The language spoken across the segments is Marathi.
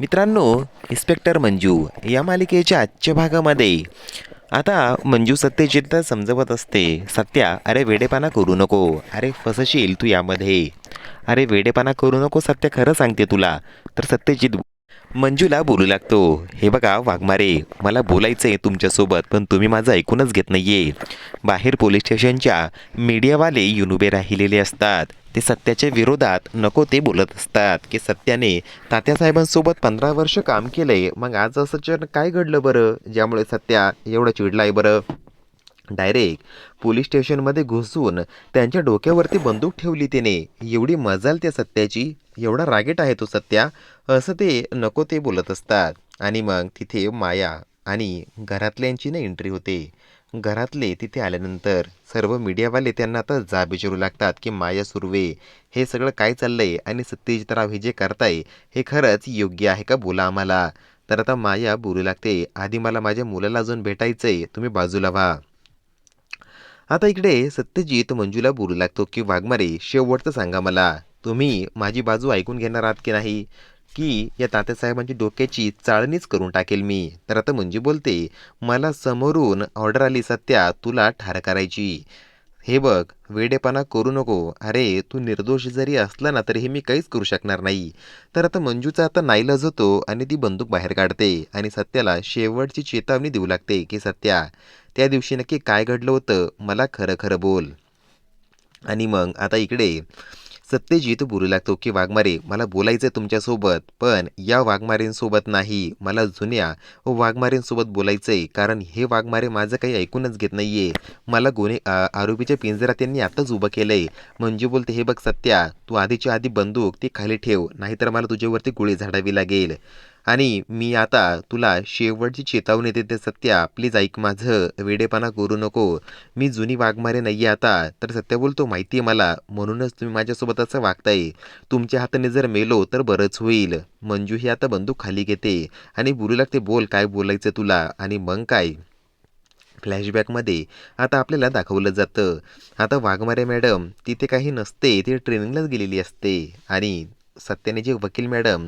मित्रांनो इन्स्पेक्टर मंजू या मालिकेच्या आजच्या भागामध्ये. आता मंजू सत्यजितला समजवत असते. सत्या अरे वेडेपणा करू नको. अरे फसशील तू यामध्ये. अरे वेडेपणा करू नको सत्या खरं सांगते तुला. तर सत्यजित मंजूला बोलू लागतो. हे बघा वाघमारे मला बोलायचं आहे तुमच्यासोबत पण तुम्ही माझं ऐकूनच घेत नाही आहे बाहेर पोलीस स्टेशनच्या मीडियावाले युनुबे राहिलेले असतात. ते सत्याच्या विरोधात नको ते बोलत असतात. की सत्याने तात्यासाहेबांसोबत पंधरा वर्ष काम केलंय. मग आज असं अचानक काय घडलं बरं? ज्यामुळे सत्या एवढं चिडलाय बरं? डायरेक्ट पोलीस स्टेशनमध्ये घुसून त्यांच्या डोक्यावरती बंदूक ठेवली त्याने एवढी मजाल त्या सत्याची. एवढा रागेट आहे तो सत्या. असं ते नको ते बोलत असतात. आणि मग तिथे माया आणि घरातल्यांची ना एंट्री होते. घरातले तिथे आल्यानंतर सर्व मीडियावाले त्यांना आता जाब विचारू लागतात की माया सुर्वे हे सगळं काय चाललंय आणि सत्यजितराव हे जे करताय हे खरंच योग्य आहे का बोला आम्हाला? तर आता माया बोलू लागते. आधी मला माझ्या मुलाला अजून भेटायचंय. तुम्ही बाजूला व्हा. आता इकडे सत्यजित मंजूला बोलू लागतो की वाघमारे शेवटचं सांगा मला. तुम्ही माझी बाजू ऐकून घेणार आहात की नाही? की या तात्यासाहेबांची डोक्याची चाळणीच करून टाकेल मी. तर आता मंजू बोलते मला समोरून ऑर्डर आली सत्या तुला ठार करायची. हे बघ वेडेपणा करू नको. अरे तू निर्दोष जरी असला ना तरी हे मी काहीच करू शकणार नाही. तर आता मंजूचा आता नाईलाज होतो आणि ती बंदूक बाहेर काढते आणि सत्याला शेवटची चेतावणी देऊ लागते की सत्या त्या दिवशी नक्की काय घडलं होतं? मला खरं खरं बोल. आणि मग आता इकडे सत्यजित बोलू लागतो की वाघमारे मला बोलायचं आहे तुमच्यासोबत पण या वाघमारेंसोबत नाही. मला जुन्या वाघमारेंसोबत बोलायचं आहे कारण हे वाघमारे माझं काही ऐकूनच घेत नाही आहे मला गुन्हे आरोपीच्या पिंजऱ्यात त्यांनी आताच उभं केलंय. म्हणजे बोलते हे बघ सत्या तू आधीच्या आधी बंदूक ती खाली ठेव नाहीतर मला तुझ्यावरती गोळी झाडावी लागेल. आणि मी आता तुला शेवटची चेतावणी देते सत्या. प्लीज ऐक माझं. वेडेपणा करू नको. मी जुनी वाघमारे नाही आता. तर सत्य बोलतो माहिती आहे मला. म्हणूनच तुम्ही माझ्यासोबत असं वागताय. तुमच्या हाताने जर मेलो तर बरंच होईल. मंजू ही आता बंदूक खाली घेते आणि बोलू लागते बोल काय बोलायचं तुला? आणि मग काय? फ्लॅशबॅकमध्ये आता आपल्याला दाखवलं जातं. आता वाघमारे मॅडम तिथे काही नसते. ती ट्रेनिंगलाच गेलेली असते. आणि सत्याने जे वकील मॅडम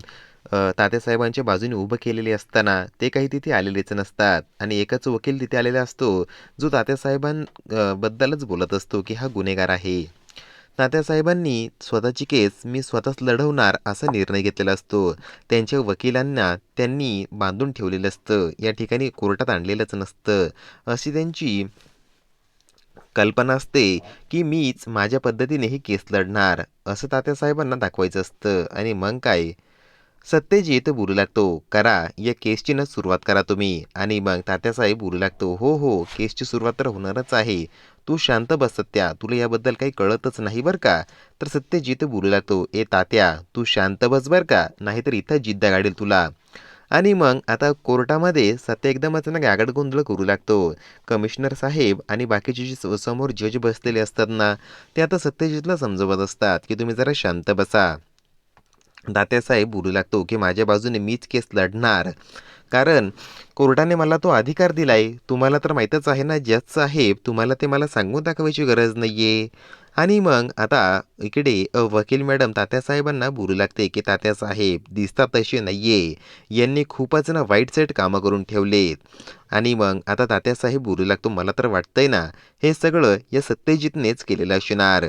तात्यासाहेबांच्या बाजूने उभं केलेले असताना ते काही तिथे आलेलेच नसतात. आणि एकच वकील तिथे आलेला असतो जो तात्यासाहेबांबद्दलच बोलत असतो की हा गुन्हेगार आहे. तात्यासाहेबांनी स्वतःची केस मी स्वतःच लढवणार असा निर्णय घेतलेला असतो. त्यांच्या वकिलांना त्यांनी बांधून ठेवलेलं असतं. या ठिकाणी कोर्टात आणलेलंच नसतं. अशी त्यांची कल्पना असते की मीच माझ्या पद्धतीने ही केस लढणार असं तात्यासाहेबांना दाखवायचं असतं. आणि मग काय? सत्यजित बोलू लागतो करा या केसची ना सुरुवात करा तुम्ही. आणि मग तात्यासाहेब बोलू लागतो हो हो केसची सुरुवात तर होणारच आहे. तू शांत बस सत्या. तुला याबद्दल काही कळतच नाही बरं का? तर सत्यजित बोलू लागतो ए तात्या तू शांत बस बरं का? नाहीतर इथं जिद्द गाडेल तुला. आणि मग आता कोर्टामध्ये सत्य एकदमच ना गागड गोंधळ करू लागतो. कमिशनर साहेब आणि बाकीचे जे स- समोर जज बसलेले असतात ना ते आता सत्यजितला समजवत असतात की तुम्ही जरा शांत बसा. दात्यासाहेब बोलू लागतो की माझ्या बाजूने मीच केस लढणार. कारण कोर्टाने मला तो अधिकार दिला आहे तुम्हाला तर माहीतच आहे ना जज साहेब तुम्हाला ते मला सांगून दाखवायची गरज नाही आहे आणि मग आता इकडे वकील मॅडम तात्यासाहेबांना बोलू लागते की तात्यासाहेब दिसतात तसे नाही आहे यांनी खूपच ना वाईट सेट कामं करून ठेवलेत. आणि मग आता तात्यासाहेब बोलू लागतो मला तर वाटतंय ना हे सगळं या सत्यजितनेच केलेलं असणार.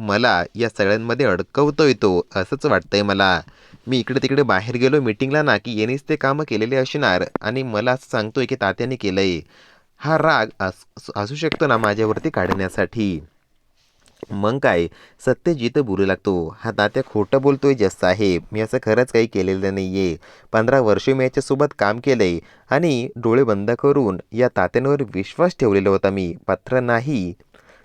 मला या सगळ्यांमध्ये अडकवतोय तो असंच वाटतंय मला. मी इकडे तिकडे बाहेर गेलो मीटिंगला ना की येणेच ते कामं केलेले असणार आणि मला असं सांगतोय की तात्याने केलंय. हा राग अस असू शकतो ना माझ्यावरती काढण्यासाठी. मग काय? सत्यजित बोलू लागतो. हा तात्या खोटं बोलतोय जस्त साहेब. मी असं खरंच काही केलेलं नाही आहे पंधरा वर्ष मी याच्यासोबत काम केलं आहे आणि डोळे बंद करून या तात्यांवर विश्वास ठेवलेला होता मी. पत्र नाही.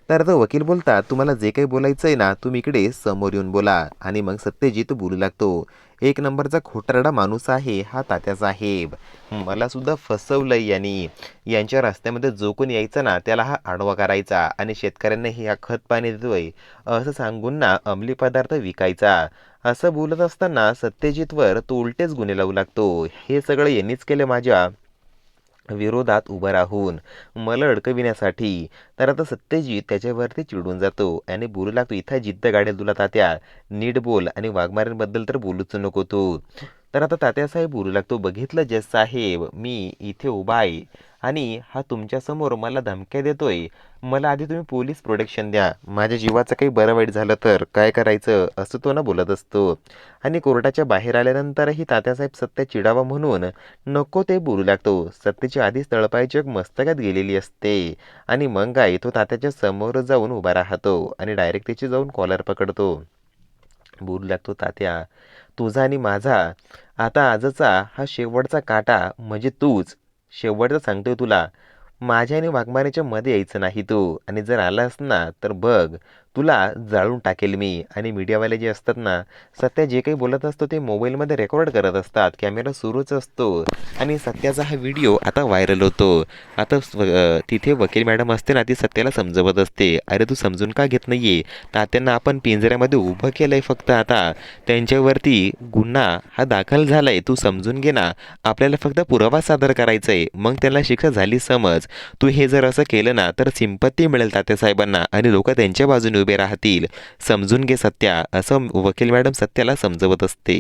तर तो वकील बोलतात तुम्हाला जे काही बोलायचं आहे ना तुम्ही इकडे समोर येऊन बोला आणि मग सत्यजित बोलू लागतो. एक नंबरचा खोटारडा माणूस आहे हा तात्या साहेब. मला सुद्धा फसवलंय यांनी. यांच्या रस्त्यामध्ये जो कोण यायचा ना त्याला हा आडवा करायचा आणि शेतकऱ्यांना हे हा खत पाणी देतोय. असं सांगून ना अंमली पदार्थ विकायचा. असं बोलत असताना सत्यजितवर तो उलटेच गुन्हे लावू लागतो. हे सगळं यांनीच केलं माझ्या. विरोधात उभं राहून मला अडकविण्यासाठी तर आता सत्यजित त्याच्यावरती चिडून जातो. आणि बोलू लागतो इथं जिद्द गाडेल तुला तात्या. नीट बोल आणि वाघमाऱ्यांबद्दल तर बोलूच नको तू. तर आता तात्यासाहेब बोलू लागतो बघितलं जे साहेब मी इथे उभा आहे आणि हा तुमच्यासमोर मला धमक्या देतोय. मला आधी तुम्ही पोलीस प्रोटेक्शन द्या. माझ्या जीवाचं काही बरं वाईट झालं तर काय करायचं? असं तो ना बोलत असतो. आणि कोर्टाच्या बाहेर आल्यानंतरही तात्यासाहेब सत्य चिडावा म्हणून नको ते बोलू लागतो. सत्तेची आधीच तळपायची एक मस्तकात गेलेली असते. आणि मग काय तो तात्याच्या समोर जाऊन उभा राहतो आणि डायरेक्ट त्याची जाऊन कॉलर पकडतो. बोलू लागतो तात्या. तुझा आणि माझा. आता आजचा हा शेवटचा काटा म्हणजे तूच. शेवटचा सांगतोय तुला. माझ्या आणि वाघमारेच्या मध्ये यायचं नाही तू. आणि जर आलास ना तर बघ. तुला जाळून टाकेल मी. आणि मीडियावाले जे असतात ना सत्या जे काही बोलत असतो ते मोबाईलमध्ये रेकॉर्ड करत असतात. कॅमेरा सुरूच असतो. आणि सत्याचा हा व्हिडिओ आता व्हायरल होतो. आता तिथे वकील मॅडम असते ना ती सत्याला समजवत असते. अरे तू समजून का घेत नाही आहे तात्यांना आपण पिंजऱ्यामध्ये उभं केलं आहे फक्त आता. त्यांच्यावरती गुन्हा हा दाखल झाला आहे तू समजून घे ना. आपल्याला फक्त पुरावा सादर करायचा आहे मग त्याला शिक्षा झाली समज. तू हे जर असं केलं ना तर सिंपत्ती मिळेल तात्यासाहेबांना आणि लोक त्यांच्या बाजूने उभे राहतील. समजून घे सत्या. असं वकील मॅडम सत्याला समजवत असते.